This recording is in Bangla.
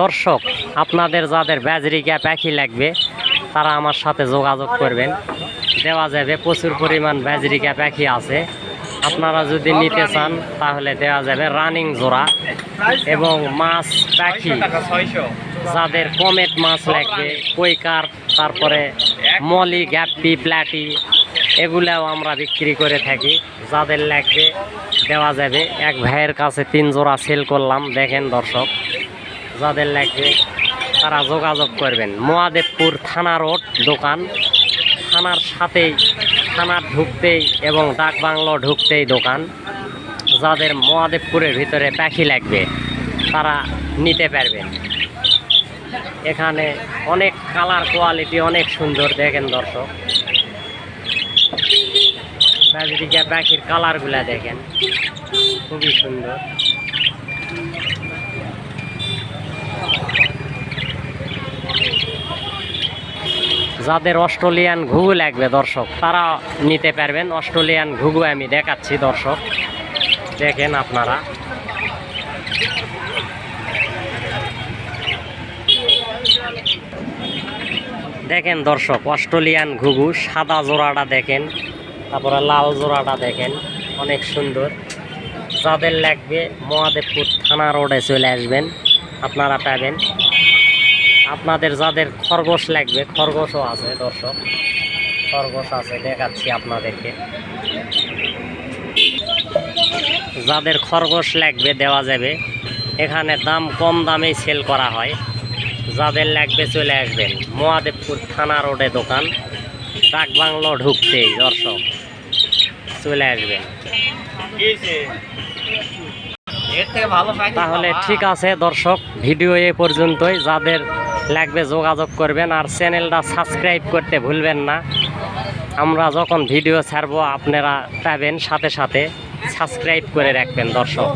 দর্শক, আপনাদের যাদের ব্যাজরিকা পাখি লাগবে, তারা আমার সাথে যোগাযোগ করবেন। দেওয়া যাবে প্রচুর পরিমাণ ব্যাজরিকা পাখি আছে। আপনারা যদি নিতে চান, তাহলে দেওয়া যাবে রানিং জোড়া এবং মাছ পাখি। যাদের কমেট মাছ লাগবে, কৈকার, তারপরে মলি, গ্যাপি, প্ল্যাটি, এগুলাও আমরা বিক্রি করে থাকি। যাদের লাগবে, দেওয়া যাবে। এক ভাইয়ের কাছে তিন জোড়া সেল করলাম, দেখেন দর্শক। যাদের লাগবে, তারা যোগাযোগ করবেন। মহাদেবপুর থানা রোড দোকান। থানার সাথেই, থানার ঢুকতেই এবং ডাক বাংলো ঢুকতেই দোকান। যাদের মহাদেবপুরের ভিতরে পাখি লাগবে, তারা নিতে পারবেন। এখানে অনেক কালার কোয়ালিটি, অনেক সুন্দর, দেখেন দর্শক। পাখির কালারগুলা দেখেন। খুবই সুন্দর। যাদের অস্ট্রেলিয়ান ঘুঘু লাগবে, দর্শক, তারা নিতে পারবেন। অস্ট্রেলিয়ান ঘুঘু আমি দেখাচ্ছি, দর্শক। দেখেন আপনারা। দেখেন, দর্শক, অস্ট্রেলিয়ান ঘুঘু, সাদা জোড়াটা দেখেন, তারপরে লাল জোড়াটা দেখেন, অনেক সুন্দর। যাদের লাগবে, মহাদেবপুর থানা রোডে চলে আসবেন, আপনারা পাবেন। আপনাদের যাদের খরগোশ লাগবে, খরগোশও আছে, দর্শক। খরগোশ আছে, দেখাচ্ছি আপনাদেরকে। যাদের খরগোশ লাগবে, দেওয়া যাবে। এখানে দাম কম দামেই সেল করা হয়। যাদের লাগবে, চলে আসবেন। মহাদেবপুর থানা রোডে দোকান। ডাক বাংলো ঢুকতেই, দর্শক। চলে আসবেন। তাহলে ঠিক আছে দর্শক ভিডিও এ পর্যন্তই। যাদের লাগবে যোগাযোগ করবেন আর চ্যানেলটা সাবস্ক্রাইব করতে ভুলবেন না। আমরা যখন ভিডিও ছাড়বো আপনারা পাবেন সাথে সাথে। সাবস্ক্রাইব করে রাখবেন দর্শক।